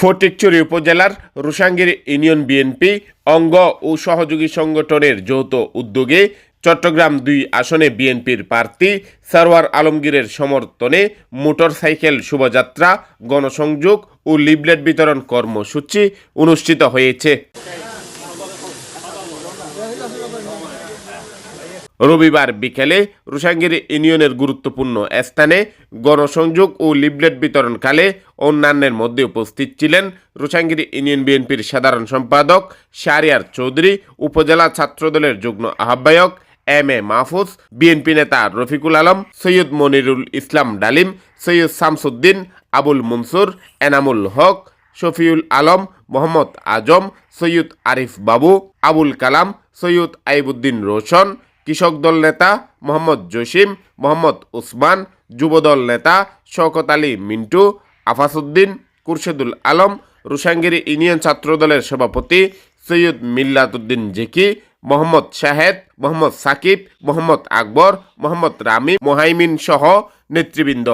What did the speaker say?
ফটিকছড়ি উপজেলার রুসাঙ্গির union BNP অঙ্গ ও সহযোগী সংগঠনের যৌথ উদ্যোগে চট্টগ্রাম দুই আসনে বিএনপির প্রার্থী সারোয়ার আলমগীরের সমর্থনে মোটরসাইকেল শোভাযাত্রা, গণসংযোগ ও লিবলেট বিতরণ কর্মসূচি অনুষ্ঠিত হয়েছে। রবিবার বিকেলে রুসাঙ্গির ইউনিয়নের গুরুত্বপূর্ণ স্থানে গণসংযোগ ও লিফলেট বিতরণকালে অন্যান্যের মধ্যে উপস্থিত ছিলেন রুসাঙ্গির ইউনিয়ন বিএনপির সাধারণ সম্পাদক শারিয়ার চৌধুরী, উপজেলা ছাত্রদলের যুগ্ম আহ্বায়ক এম এ মাহফুজ, বিএনপি নেতা রফিকুল আলম, সৈয়দ মনিরুল ইসলাম ডালিম, সৈয়দ শামসুদ্দিন, আবুল মনসুর, এনামুল হক শফিউল আলম, মোহাম্মদ আজম, সৈয়দ আরিফ বাবু, আবুল কালাম, সৈয়দ আইবুদ্দিন রোশন, কৃষক দল নেতা মোহাম্মদ জসিম, মোহাম্মদ উসমান যুবদল নেতা শওকত আলী মিন্টু আফাসুদ্দিন কুরশেদুল আলম, রুসাঙ্গিরি ইউনিয়ন ছাত্রদলের সভাপতি সৈয়দ মিল্লাতুদ্দিন জেকি, মোহাম্মদ শাহেদ, মোহাম্মদ সাকিব, মোহাম্মদ আকবর, মোহাম্মদ রামি মোহাইমিন সহ নেতৃবৃন্দ।